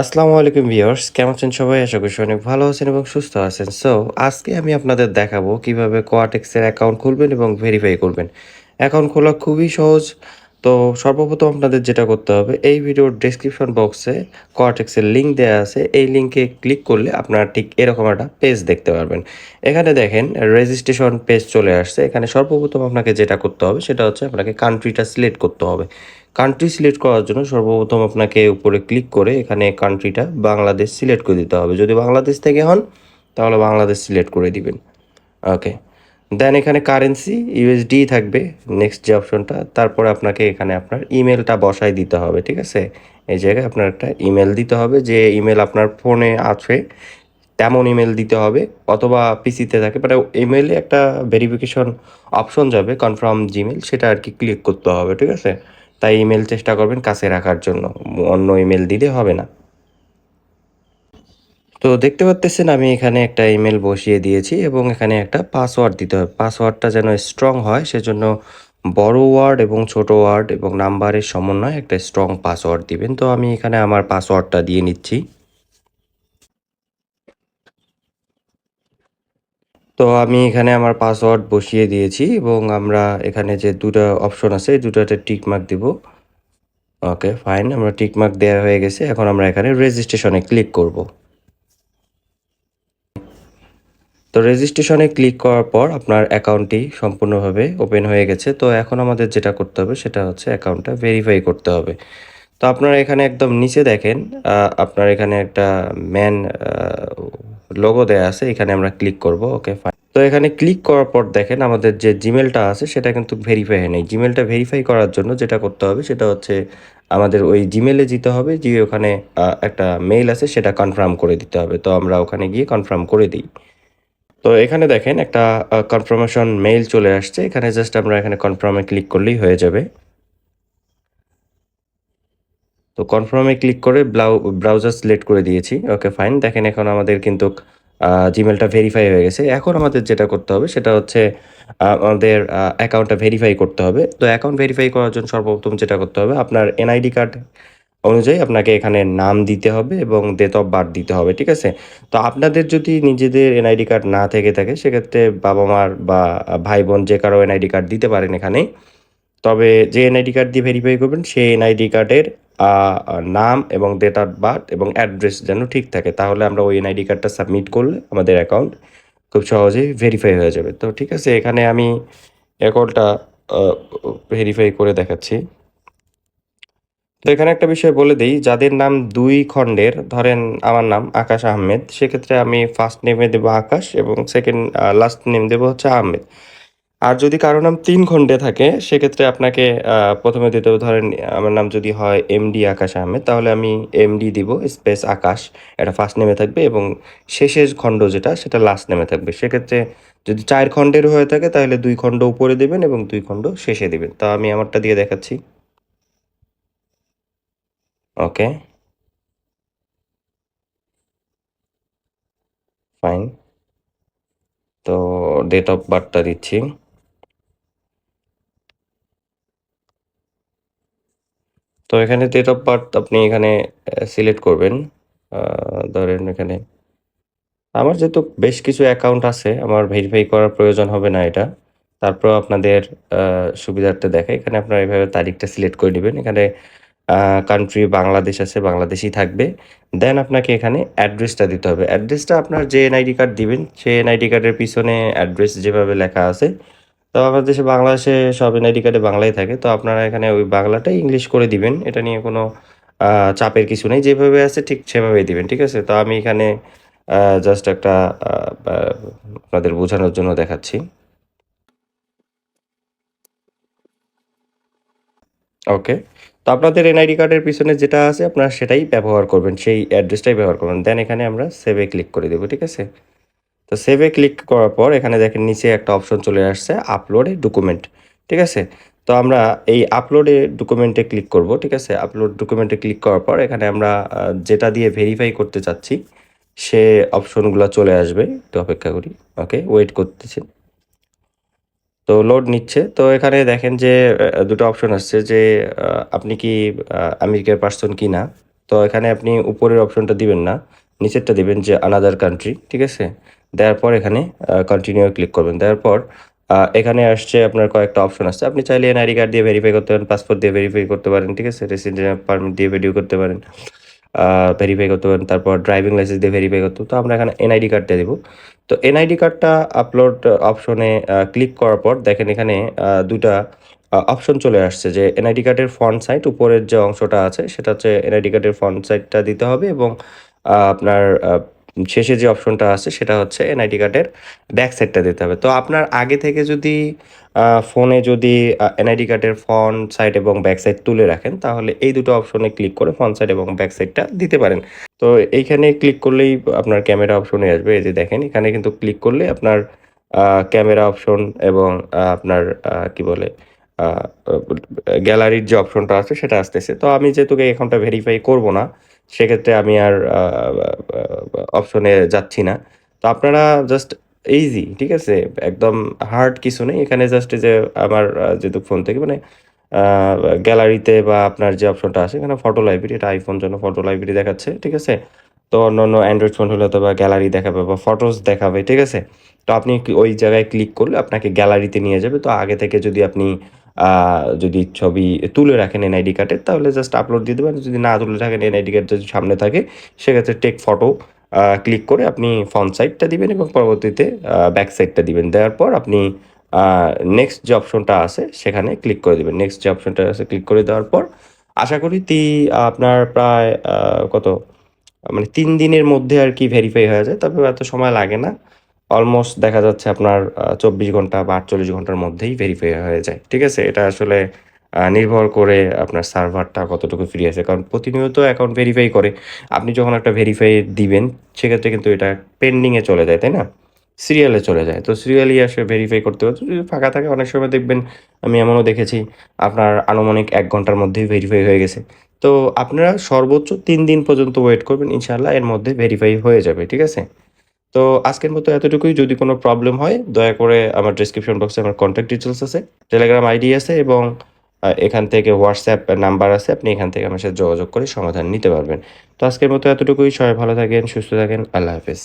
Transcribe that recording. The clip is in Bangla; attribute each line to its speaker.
Speaker 1: আসসালামু আলাইকুম ভিউয়ার্স, কেমন আছেন সবাই? আশা করি অনেক ভালো আছেন এবং সুস্থ আছেন। সো আজকে আমি আপনাদের দেখাবো কীভাবে কোয়াটেক্সের অ্যাকাউন্ট খুলবেন এবং ভেরিফাই করবেন। অ্যাকাউন্ট খোলা খুবই সহজ। তো সর্বপ্রথম আপনাদের যেটা করতে হবে, এই ভিডিওর ডেসক্রিপশন বক্সে কোয়াটেক্সের লিঙ্ক দেওয়া আছে। এই লিঙ্কে ক্লিক করলে আপনারা ঠিক এরকম একটা পেজ দেখতে পারবেন। এখানে দেখেন রেজিস্ট্রেশন পেজ চলে আসছে। এখানে সর্বপ্রথম আপনাকে যেটা করতে হবে, সেটা হচ্ছে আপনাকে কান্ট্রিটা সিলেক্ট করতে হবে। কান্ট্রি সিলেক্ট করার জন্য সর্বপ্রথম আপনাকে উপরে ক্লিক করে এখানে কান্ট্রিটা বাংলাদেশ সিলেক্ট করে দিতে হবে। যদি বাংলাদেশ থেকে হন, তাহলে বাংলাদেশ সিলেক্ট করে দিবেন। ওকে দেন এখানে কারেন্সি ইউএসডি থাকবে নেক্সট যে অপশনটা তারপরে আপনাকে এখানে আপনার ইমেলটা বসাই দিতে হবে, ঠিক আছে? এই জায়গায় আপনার একটা ইমেল দিতে হবে, যে ইমেল আপনার ফোনে আছে, তেমন ইমেল দিতে হবে, অথবা পিসিতে থাকে বাট ইমেলে একটা ভেরিফিকেশন অপশন যাবে কনফার্ম জিমেল সেটা আর কি ক্লিক করতে হবে, ঠিক আছে? তাই ইমেল চেষ্টা করবেন কাছে রাখার জন্য, অন্য ইমেল দিলে হবে না। তো দেখতে পাচ্তেছেন আমি এখানে একটা ইমেল বসিয়ে দিয়েছি এবং এখানে একটা পাসওয়ার্ড দিতে হবে। পাসওয়ার্ডটা যেন স্ট্রং হয়, সেজন্য বড় ওয়ার্ড এবং ছোট ওয়ার্ড এবং নাম্বারের সমন্বয়ে একটা স্ট্রং পাসওয়ার্ড দিবেন। তো আমি এখানে আমার পাসওয়ার্ডটা দিয়ে নিচ্ছি। তো আমি এখানে আমার পাসওয়ার্ড বসিয়ে দিয়েছি এবং আমরা এখানে যে দুটো অপশন আছে, এই দুটাতে টিক মার্ক দিব। ওকে ফাইন আমরা টিক মার্ক দেওয়া হয়ে গেছে। এখন আমরা এখানে রেজিস্ট্রেশনে ক্লিক করব। তো রেজিস্ট্রেশনে ক্লিক করার পর আপনার অ্যাকাউন্টটি সম্পূর্ণভাবে ওপেন হয়ে গেছে। তো এখন আমাদের যেটা করতে হবে, সেটা হচ্ছে অ্যাকাউন্টটা ভেরিফাই করতে হবে। তো আপনারা এখানে একদম নিচে দেখেন আপনার এখানে একটা ম্যান লোগো দেয়া আছে, এখানে আমরা ক্লিক করব ওকে ফাইন তো এখানে ক্লিক করার পর দেখেন, আমাদের যে জিমেলটা আছে, সেটা কিন্তু ভেরিফাই হয় নাই। জিমেলটা ভেরিফাই করার জন্য যেটা করতে হবে, সেটা হচ্ছে আমাদের ওই জিমেলে যেতে হবে যে ওখানে একটা মেইল আছে, সেটা কনফার্ম করে দিতে হবে। তো আমরা ওখানে গিয়ে কনফার্ম করে দিই। তো এখানে দেখেন একটা কনফার্মেশন মেইল চলে আসছে। এখানে জাস্ট আমরা এখানে কনফার্মে ক্লিক করলেই হয়ে যাবে। তো কনফার্মে ক্লিক করে ব্রাউ ব্রাউজার সিলেক্ট করে দিয়েছি। ওকে ফাইন দেখেন এখন আমাদের কিন্তু জিমেলটা ভেরিফাই হয়ে গেছে। এখন আমাদের যেটা করতে হবে সেটা হচ্ছে আমাদের অ্যাকাউন্টটা ভেরিফাই করতে হবে। তো অ্যাকাউন্ট ভেরিফাই করার জন্য সর্বপ্রথম যেটা করতে হবে, আপনার এনআইডি কার্ড অনুযায়ী আপনাকে এখানে নাম দিতে হবে এবং ডেট অফ বার্থ দিতে হবে, ঠিক আছে? তো আপনাদের যদি নিজেদের এনআইডি কার্ড না থেকে থাকে, সেক্ষেত্রে বাবা মার বা ভাই বোন যে কারও এনআইডি কার্ড দিতে পারেন এখানে। তবে যে এনআইডি কার্ড দিয়ে ভেরিফাই করবেন, সেই এনআইডি কার্ডের নাম এবং ডেট অফ বার্থ এবং অ্যাড্রেস যেন ঠিক থাকে। তাহলে আমরা ওই এনআইডি কার্ডটা সাবমিট করলে আমাদের অ্যাকাউন্ট খুব সহজেই ভেরিফাই হয়ে যাবে। তো ঠিক আছে, এখানে আমি অ্যাকাউন্টটা ভেরিফাই করে দেখাচ্ছি। তো এখানে একটা বিষয় বলে দিই, যাদের নাম দুই খণ্ডের, ধরেন আমার নাম আকাশ আহমেদ, সেক্ষেত্রে আমি ফার্স্ট নেমে দেবো আকাশ এবং সেকেন্ড লাস্ট নেম দেবো হচ্ছে আহমেদ। আর যদি কারও নাম তিন খণ্ডে থাকে, সেক্ষেত্রে আপনাকে প্রথমে দিতে হবে, ধরেন আমার নাম যদি হয় এমডি আকাশ আহমেদ, তাহলে আমি এমডি দিব স্পেস আকাশ, এটা ফার্স্ট নেমে থাকবে এবং শেষের খণ্ড যেটা, সেটা লাস্ট নেমে থাকবে। সেক্ষেত্রে যদি চার খণ্ডের হয়ে থাকে, তাহলে দুই খণ্ড উপরে দেবেন এবং দুই খণ্ড শেষে দেবেন। তা আমি আমারটা দিয়ে দেখাচ্ছি। ওকে ফাইন তো ডেট অফ বার্থটা দিচ্ছি। তো এখানে ডেট অফ বার্থ আপনি এখানে সিলেক্ট করবেন। ধরেন এখানে, আমার যেহেতু বেশ কিছু অ্যাকাউন্ট আছে, আমার ভেরিফাই করার প্রয়োজন হবে না এটা। তারপর আপনাদের সুবিধার্থে দেখে এখানে আপনারা এইভাবে তারিখটা সিলেক্ট করে নেবেন এখানে কান্ট্রি বাংলাদেশ আছে, বাংলাদেশই থাকবে। দেন আপনাকে এখানে অ্যাড্রেসটা দিতে হবে। অ্যাড্রেসটা আপনার যে এনআইডি কার্ড দিবেন সেই এনআইডি কার্ডের পিছনে অ্যাড্রেস যেভাবে লেখা আছে। তো আমাদের দেশে বাংলাদেশে সব এনআইডি কার্ডে বাংলাই থাকে। তো আপনারা এখানে ওই বাংলাটাই ইংলিশ করে দিবেন। এটা নিয়ে কোনো চাপের কিছু নেই। যেভাবে আছে ঠিক সেভাবেই দিবেন, ঠিক আছে? তো আমি এখানে জাস্ট একটা আপনাদের বোঝানোর জন্য দেখাচ্ছি। ওকে তো আপনাদের এনআইডি কার্ডের পিছনে যেটা আছে, আপনারা সেটাই ব্যবহার করবেন, সেই অ্যাড্রেসটাই ব্যবহার করবেন। দেন এখানে আমরা সেভে ক্লিক করে দেবো, ঠিক আছে? তো সেভে ক্লিক করার পর এখানে দেখেন নিচে একটা অপশন চলে আসছে আপলোডে ডকুমেন্ট ঠিক আছে? তো আমরা এই আপলোডে ডকুমেন্টে ক্লিক করব, ঠিক আছে? আপলোড ডকুমেন্টে ক্লিক করার পর এখানে আমরা যেটা দিয়ে ভেরিফাই করতে চাচ্ছি, সে অপশনগুলো চলে আসবে, একটু অপেক্ষা করি ওকে ওয়েট করতেছি। তো লোড নিচ্ছে। তো এখানে দেখেন যে দুটো অপশন আসছে যে আপনি কি আমেরিকার পার্সন কি না তো এখানে আপনি উপরের অপশনটা দিবেন না, নিচেরটা দিবেন যে আনাদার কান্ট্রি ঠিক আছে? দেওয়ার পর এখানে কন্টিনিউ ক্লিক করবেন। দেওয়ার পর এখানে আসছে আপনার কয়েকটা অপশন আসছে। আপনি চাইলে এনআইডি কার্ড দিয়ে ভেরিফাই করতে পারেন পাসপোর্ট দিয়ে ভেরিফাই করতে পারেন, ঠিক আছে? রেসিডেন্ট পারমিট দিয়ে ভেরিফাই করতে পারেন। ভেরিফাই করতে পারেন। তারপর ড্রাইভিং লাইসেন্স দিয়ে ভেরিফাই করতে তো আমরা এখানে এনআইডি কার্ড দিয়ে দেবো। তো এনআইডি কার্ডটা আপলোড অপশনে ক্লিক করার পর দেখেন এখানে দুটা অপশন চলে আসছে যে এনআইডি কার্ডের ফ্রন্ট সাইট উপরের যে অংশটা আছে, সেটা হচ্ছে এনআইডি কার্ডের ফ্রন্ট সাইটটা দিতে হবে এবং আপনার শেষে যে অপশনটা আছে, সেটা হচ্ছে এনআইডি কার্ডের ব্যাক সাইডটা দিতে হবে। তো আপনার আগে থেকে যদি ফোনে যদি এনআইডি কার্ডের ফ্রন্ট সাইড এবং ব্যাক সাইড তুলে রাখেন, তাহলে এই দুটো অপশনে ক্লিক করে ফ্রন্ট সাইড এবং ব্যাক সাইডটা দিতে পারেন। তো এইখানে ক্লিক করলেই আপনার ক্যামেরা অপশনে আসবে। এই যে দেখেন, এখানে কিন্তু ক্লিক করলে আপনার ক্যামেরা অপশন এবং আপনার কি বলে গ্যালারির যে অপশনটা আছে, সেটা আসতেছে। তো আমি যেহেতু এখানটা ভেরিফাই করব না সেক্ষেত্রে আমি আর অপশনে যাচ্ছি না। তো আপনারা জাস্ট ইজি ঠিক আছে? একদম হার্ড কিছু নেই। এখানে জাস্ট যে আমার যেহেতু ফোন থেকে মানে গ্যালারিতে বা আপনার যে অপশনটা আছে, এখানে ফটো লাইব্রেরি এটা আইফোন জন্য ফটো লাইব্রেরি দেখাচ্ছে, ঠিক আছে? তো অন্য অন্য অ্যান্ড্রয়েড ফোন হলে তো বা গ্যালারি দেখাবে বা ফটোস দেখাবে, ঠিক আছে? তো আপনি ওই জায়গায় ক্লিক করলে আপনাকে গ্যালারিতে নিয়ে যাবে। তো আগে থেকে যদি আপনি যদি ছবি তুলে রাখেন এনআইডি কার্ডের তাহলে জাস্ট আপলোড দিয়ে দেবেন। যদি না তুলে রাখেন এনআইডি কার্ড যদি সামনে থাকে, সেক্ষেত্রে টেক ফটো ক্লিক করে আপনি ফ্রন্ট সাইডটা দিবেন এবং পরবর্তীতে ব্যাক সাইডটা দিবেন। দেওয়ার পর আপনি নেক্সট যে অপশনটা আছে, সেখানে ক্লিক করে দিবেন। নেক্সট যে অপশনটা আছে ক্লিক করে দেওয়ার পর আশা করি তি, আপনার প্রায় কত? মানে তিন দিনের মধ্যে আর কি ভেরিফাই হয়ে যায়, তবে এত সময় লাগে না। অলমোস্ট দেখা যাচ্ছে আপনার চব্বিশ ঘণ্টা বা আটচল্লিশ ঘণ্টার মধ্যেই ভেরিফাই হয়ে যায়। ঠিক আছে? এটা আসলে নির্ভর করে আপনার সার্ভারটা কতটুকু ফ্রি আছে। কারণ প্রতিনিয়ত অ্যাকাউন্ট ভেরিফাই করে। আপনি যখন একটা ভেরিফাই দিবেন, সেক্ষেত্রে কিন্তু এটা পেন্ডিংয়ে চলে যায়, তাই না? সিরিয়ালে চলে যায়। তো সিরিয়ালি আসে ভেরিফাই করতে হচ্ছে যদি ফাঁকা থাকে, অনেক সময় দেখবেন, আমি এমনও দেখেছি, আপনার আনুমানিক এক ঘণ্টার মধ্যেই ভেরিফাই হয়ে গেছে। তো আপনারা সর্বোচ্চ তিন দিন পর্যন্ত ওয়েট করবেন ইনশাল্লাহ এর মধ্যে ভেরিফাই হয়ে যাবে। ঠিক আছে? তো আজকের মতো এতটুকুই। যদি কোনো প্রবলেম হয়, দয়া করে আমার ডিসক্রিপশন বক্সে আমার কন্ট্যাক্ট ডিটেলস আছে টেলিগ্রাম আইডি আছে এবং এখান থেকে হোয়াটসঅ্যাপ নাম্বার আছে। আপনি এখান থেকে আমার সাথে যোগাযোগ করে সমাধান নিতে পারবেন। তো আজকের মতো এতটুকুই। সবাই ভালো থাকেন, সুস্থ থাকেন। আল্লাহ হাফেজ।